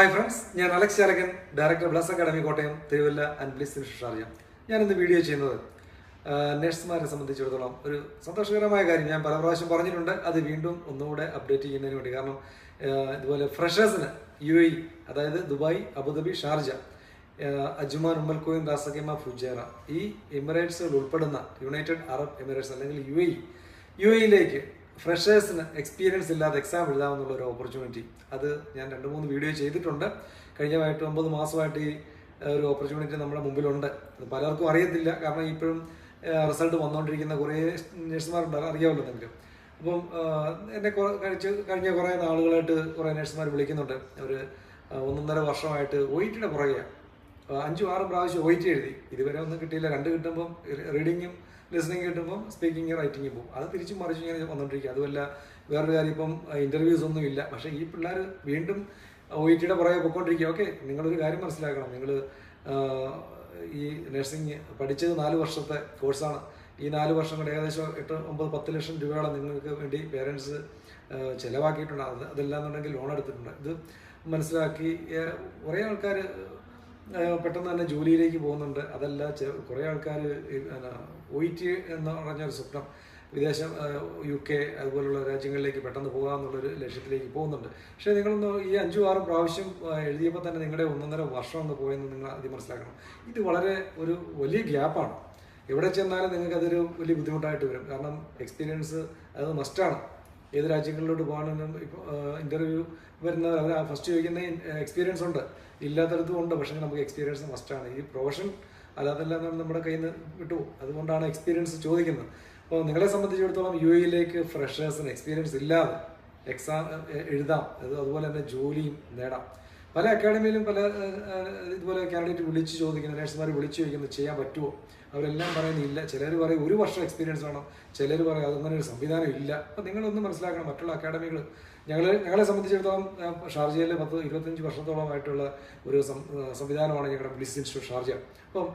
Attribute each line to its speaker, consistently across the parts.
Speaker 1: Hi friends ഞാൻ Alex Chalakan director Bliss academy Kottayam Thiruvalla and Bliss Sharjah ഞാൻ ഇന്ന് video ചെയ്യുന്നത് നഴ്സുമാരെ സംബന്ധിച്ചിടത്തോളം ഒരു സന്തോഷകരമായ കാര്യം. ഞാൻ പല പ്രാവശ്യം പറഞ്ഞിട്ടുണ്ട് അത് വീണ്ടും ഒന്നുകൂടെ അപ്ഡേറ്റ് ചെയ്യുന്നതിന് വേണ്ടി. കാരണം ഇതുപോലെ ഫ്രഷേഴ്സിന് യു എ അതായത് Dubai Abu Dhabi Sharjah Ajman Ajman Umm al Quwain Ras al Khaimah Fujairah ഈ എമിറേറ്റ്സുകൾ ഉൾപ്പെടുന്ന യുണൈറ്റഡ് അറബ് എമിറേറ്റ്സ് അല്ലെങ്കിൽ യു എ യു എയിലേക്ക് ഫ്രഷേഴ്സിന് എക്സ്പീരിയൻസ് ഇല്ലാതെ എക്സാം എഴുതാമെന്നുള്ള ഒരു ഓപ്പർച്യൂണിറ്റി അത് ഞാൻ രണ്ട് മൂന്ന് വീഡിയോ ചെയ്തിട്ടുണ്ട്. കഴിഞ്ഞ ഒമ്പത് മാസമായിട്ട് ഈ ഒരു ഓപ്പർച്യൂണിറ്റി നമ്മുടെ മുമ്പിലുണ്ട്. അത് പലർക്കും അറിയത്തില്ല. കാരണം ഇപ്പോഴും റിസൾട്ട് വന്നുകൊണ്ടിരിക്കുന്ന കുറേ നഴ്സുമാരുണ്ട് അറിയാമല്ലോ നിങ്ങൾക്ക് അപ്പം എന്നെ കഴിച്ച് കഴിഞ്ഞ കുറേ നാളുകളായിട്ട് കുറേ നഴ്സുമാർ വിളിക്കുന്നുണ്ട്. അവർ ഒന്നൊന്നര വർഷമായിട്ട് ഒയിറ്റിയുടെ പുറകെയാണ് അഞ്ചും ആറും പ്രാവശ്യം ഒയിറ്റ് എഴുതി. ഇതുവരെ ഒന്നും കിട്ടിയില്ല. രണ്ട് കിട്ടുമ്പം റീഡിങ്ങും ലിസണിങ് കിട്ടുമ്പം സ്പീക്കിങ് റൈറ്റിംഗ് പോകും. അത് തിരിച്ചും മറിച്ചും ഇങ്ങനെ വന്നുകൊണ്ടിരിക്കുക അതുമല്ല വേറൊരു കാര്യം ഇപ്പം ഇന്റർവ്യൂസ് ഒന്നും ഇല്ല. പക്ഷേ ഈ പിള്ളേർ വീണ്ടും ഒ ഇ ടിയുടെ പുറകെ പൊയ്ക്കൊണ്ടിരിക്കുക ഓക്കെ നിങ്ങളൊരു കാര്യം മനസ്സിലാക്കണം. നിങ്ങൾ ഈ നഴ്സിംഗ് പഠിച്ചത് നാല് വർഷത്തെ കോഴ്സാണ് ഈ നാല് വർഷം കൊണ്ട് ഏകദേശം എട്ട് ഒമ്പത് പത്ത് ലക്ഷം രൂപയോളം നിങ്ങൾക്ക് വേണ്ടി പേരൻസ് ചിലവാക്കിയിട്ടുണ്ട്. അത് അതെല്ലാം എന്നുണ്ടെങ്കിൽ ലോൺ എടുത്തിട്ടുണ്ട്. ഇത് മനസ്സിലാക്കി കുറേ ആൾക്കാർ പെട്ടെന്ന് തന്നെ ജോലിയിലേക്ക് പോകുന്നുണ്ട്. അതല്ല കുറേ ആൾക്കാർ ഒ ടി എന്ന് പറഞ്ഞൊരു സ്വപ്നം വിദേശ യു കെ അതുപോലുള്ള രാജ്യങ്ങളിലേക്ക് പെട്ടെന്ന് പോകാമെന്നുള്ളൊരു ലക്ഷ്യത്തിലേക്ക് പോകുന്നുണ്ട്. പക്ഷേ നിങ്ങളൊന്ന് ഈ അഞ്ചു ആറും പ്രാവശ്യം എഴുതിയപ്പോൾ തന്നെ നിങ്ങളുടെ ഒന്നൊന്നര വർഷം ഒന്ന് പോയെന്ന് നിങ്ങൾ ആദ്യം മനസ്സിലാക്കണം. ഇത് വളരെ ഒരു വലിയ ഗ്യാപ്പാണ്. എവിടെ ചെന്നാലും നിങ്ങൾക്ക് അതൊരു വലിയ ബുദ്ധിമുട്ടായിട്ട് വരും. കാരണം എക്സ്പീരിയൻസ് അത് മസ്റ്റാണ് ഏത് രാജ്യങ്ങളിലോട്ട് പോകാനും ഇപ്പോൾ ഇന്റർവ്യൂ വരുന്നവർ അവർ ഫസ്റ്റ് ചോദിക്കുന്ന എക്സ്പീരിയൻസ് ഉണ്ട്. ഇല്ലാത്തടത്തും ഉണ്ട്. പക്ഷേ നമുക്ക് എക്സ്പീരിയൻസ് മസ്റ്റാണ് ഈ പ്രൊഫഷൻ അല്ലാതെല്ലാം നമ്മുടെ കയ്യിൽ നിന്ന് വിട്ടുപോകും അതുകൊണ്ടാണ് എക്സ്പീരിയൻസ് ചോദിക്കുന്നത്. അപ്പോൾ നിങ്ങളെ സംബന്ധിച്ചിടത്തോളം യു എയിലേക്ക് ഫ്രഷേഴ്സിന് എക്സ്പീരിയൻസ് ഇല്ലാതെ എക്സാം എഴുതാം. അത് അതുപോലെ തന്നെ ജോലിയും നേടാം. പല അക്കാഡമിയിലും പല ഇതുപോലെ കാൻഡിഡേറ്റ് വിളിച്ച് ചോദിക്കുന്ന നേഴ്സുമാർ വിളിച്ച് ചോദിക്കുന്നത് ചെയ്യാൻ പറ്റുമോ? അവരെല്ലാം പറയുന്നില്ല ചിലർ പറയും ഒരു വർഷം എക്സ്പീരിയൻസ് വേണം. ചിലർ പറയും അതങ്ങനെ ഒരു സംവിധാനം ഇല്ല. അപ്പം നിങ്ങളൊന്നും മനസ്സിലാക്കണം. മറ്റുള്ള അക്കാഡമികൾ ഞങ്ങൾ ഞങ്ങളെ സംബന്ധിച്ചിടത്തോളം ഷാർജയിലെ പത്ത് ഇരുപത്തഞ്ച് വർഷത്തോളമായിട്ടുള്ള ഒരു സംവിധാനമാണ് ഞങ്ങളുടെ ബ്ലിസ് ഇൻസ്റ്റിറ്റ്യൂട്ട് ഷാർജ. അപ്പം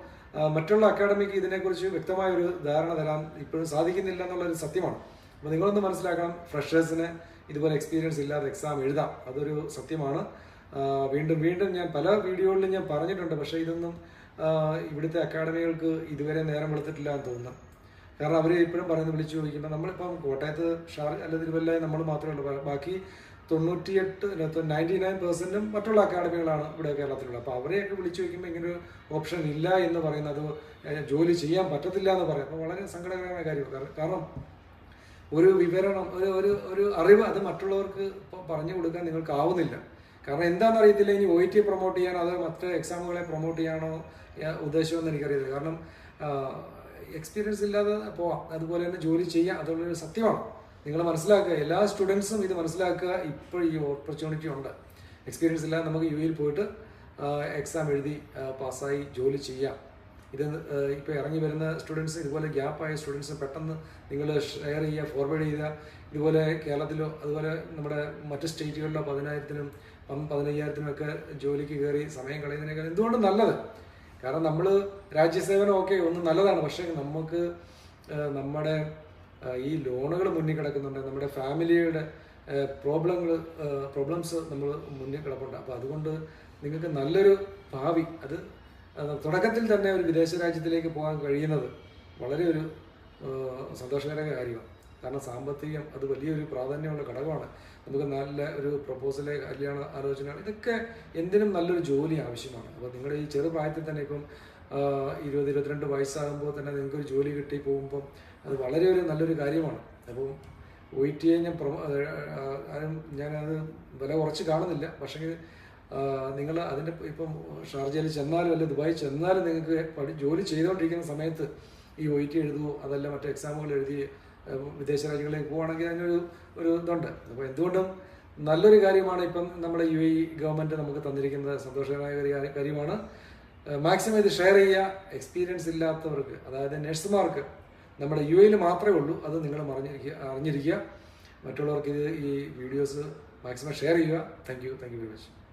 Speaker 1: മറ്റുള്ള അക്കാഡമിക്ക് ഇതിനെക്കുറിച്ച് വ്യക്തമായ ഒരു ധാരണ തരാൻ ഇപ്പോഴും സാധിക്കുന്നില്ല എന്നുള്ളൊരു സത്യമാണ്. അപ്പോൾ നിങ്ങളൊന്ന് മനസ്സിലാക്കണം. ഫ്രഷേഴ്സിന് ഇതുപോലെ എക്സ്പീരിയൻസ് ഇല്ലാതെ എക്സാം എഴുതാം. അതൊരു സത്യമാണ്. വീണ്ടും വീണ്ടും ഞാൻ പല വീഡിയോകളിലും ഞാൻ പറഞ്ഞിട്ടുണ്ട് പക്ഷേ ഇതൊന്നും ഇവിടുത്തെ അക്കാഡമികൾക്ക് ഇതുവരെ നേരം വെളുത്തിട്ടില്ല എന്ന് തോന്നുന്നു. കാരണം അവർ ഇപ്പോഴും പറയുന്നത് വിളിച്ചു ചോദിക്കുമ്പോൾ നമ്മളിപ്പം കോട്ടയത്ത് ഷാർ അല്ല തിരുവല്ല നമ്മൾ മാത്രമേ ഉള്ളൂ ബാക്കി തൊണ്ണൂറ്റിയെട്ട് നയന്റി നയൻ പെർസെന്റും മറ്റുള്ള അക്കാഡമികളാണ് ഇവിടെ കേരളത്തിലുള്ളത്. അപ്പോൾ അവരെയൊക്കെ വിളിച്ചു ചോദിക്കുമ്പോൾ ഇങ്ങനെ ഒരു ഓപ്ഷൻ ഇല്ല എന്ന് പറയുന്നത് ജോലി ചെയ്യാൻ പറ്റത്തില്ല എന്ന് പറയും. അപ്പോൾ വളരെ സങ്കടകരമായ കാര്യമാണ്. കാരണം ഒരു വിവരണം ഒരു ഒരു ഒരു അറിവ് അത് മറ്റുള്ളവർക്ക് പറഞ്ഞു കൊടുക്കാൻ നിങ്ങൾക്ക് ആവുന്നില്ല കാരണം എന്താണെന്ന് അറിയത്തില്ല ഇനി ഒ ടി പ്രൊമോട്ട് ചെയ്യാനോ അതോ മറ്റ് എക്സാമുകളെ പ്രൊമോട്ട് ചെയ്യാനോ ഉദ്ദേശമെന്ന് എനിക്കറിയത്തില്ല. കാരണം എക്സ്പീരിയൻസ് ഇല്ലാതെ പോവാം. അതുപോലെ തന്നെ ജോലി ചെയ്യാം. അതുള്ളൊരു സത്യമാണ്. നിങ്ങൾ മനസ്സിലാക്കുക എല്ലാ സ്റ്റുഡൻസും ഇത് മനസ്സിലാക്കുക ഇപ്പോൾ ഈ ഓപ്പർച്യൂണിറ്റി ഉണ്ട്. എക്സ്പീരിയൻസ് ഇല്ലാതെ നമുക്ക് യു പോയിട്ട് എക്സാം എഴുതി പാസ്സായി ജോലി ചെയ്യാം. ഇത് ഇപ്പോൾ ഇറങ്ങി വരുന്ന സ്റ്റുഡൻസ് ഇതുപോലെ ഗ്യാപ്പായ സ്റ്റുഡൻസ് പെട്ടെന്ന് നിങ്ങൾ ഷെയർ ചെയ്യുക ഫോർവേഡ് ചെയ്യുക. ഇതുപോലെ കേരളത്തിലോ അതുപോലെ നമ്മുടെ മറ്റ് സ്റ്റേറ്റുകളിലോ പതിനായിരത്തിനും പം- പതിനയ്യായിരത്തിനൊക്കെ ജോലിക്ക് കയറി സമയം കളയുന്നതിനേക്കാൾ എന്തുകൊണ്ടും നല്ലത്. കാരണം നമ്മൾ രാജ്യസേവനം ഒക്കെ ഒന്ന് നല്ലതാണ്. പക്ഷേ നമുക്ക് നമ്മുടെ ഈ ലോണുകൾ മുന്നിൽ കിടക്കുന്നുണ്ട്. നമ്മുടെ ഫാമിലിയുടെ പ്രോബ്ലങ്ങൾ പ്രോബ്ലംസ് നമ്മൾ മുന്നിൽ കിടപ്പുണ്ട്. അപ്പോൾ അതുകൊണ്ട് നിങ്ങൾക്ക് നല്ലൊരു ഭാവി അത് തുടക്കത്തിൽ തന്നെ ഒരു വിദേശ രാജ്യത്തിലേക്ക് പോകാൻ കഴിയുന്നത് വളരെ ഒരു സന്തോഷകരമായ കാര്യമാണ്. കാരണം സാമ്പത്തികം അത് വലിയൊരു പ്രാധാന്യമുള്ള ഘടകമാണ്. നമുക്ക് നല്ല ഒരു പ്രപ്പോസൽ കല്യാണ ആലോചന ഇതൊക്കെ എന്തിനും നല്ലൊരു ജോലി ആവശ്യമാണ്. അപ്പോൾ നിങ്ങളുടെ ഈ ചെറുപ്രായത്തിൽ തന്നെ ഇപ്പം ഇരുപത് ഇരുപത്തിരണ്ട് വയസ്സാകുമ്പോൾ തന്നെ നിങ്ങൾക്ക് ഒരു ജോലി കിട്ടി പോകുമ്പം അത് വളരെ ഒരു നല്ലൊരു കാര്യമാണ്. അപ്പം ഒ ടി ഞാൻ പ്രൊമോ ഞാനത് വില കുറച്ച് കാണുന്നില്ല. പക്ഷേ നിങ്ങൾ അതിന്റെ ഇപ്പം ഷാർജയിൽ ചെന്നാലും അല്ലെ ദുബായി ചെന്നാലും നിങ്ങൾക്ക് ജോലി ചെയ്തുകൊണ്ടിരിക്കുന്ന സമയത്ത് ഈ ഒ ടി എഴുതുമോ അതല്ല മറ്റു എക്സാമുകൾ എഴുതി വിദേശ രാജ്യങ്ങളിലേക്ക് പോവുകയാണെങ്കിൽ അതിനൊരു ഒരു ഇതുണ്ട്. അപ്പോൾ എന്തുകൊണ്ടും നല്ലൊരു കാര്യമാണ് ഇപ്പം നമ്മുടെ യു എ ഗവൺമെന്റ് നമുക്ക് തന്നിരിക്കുന്നത്. സന്തോഷകരമായ ഒരു കാര്യമാണ്. മാക്സിമം ഇത് ഷെയർ ചെയ്യുക. എക്സ്പീരിയൻസ് ഇല്ലാത്തവർക്ക് അതായത് നഴ്സുമാർക്ക് നമ്മുടെ യു എയിൽ മാത്രമേ ഉള്ളൂ. അത് നിങ്ങൾ അറിഞ്ഞിരിക്കുക അറിഞ്ഞിരിക്കുക. മറ്റുള്ളവർക്ക് ഇത് ഈ വീഡിയോസ് മാക്സിമം ഷെയർ ചെയ്യുക. Thank you thank you very much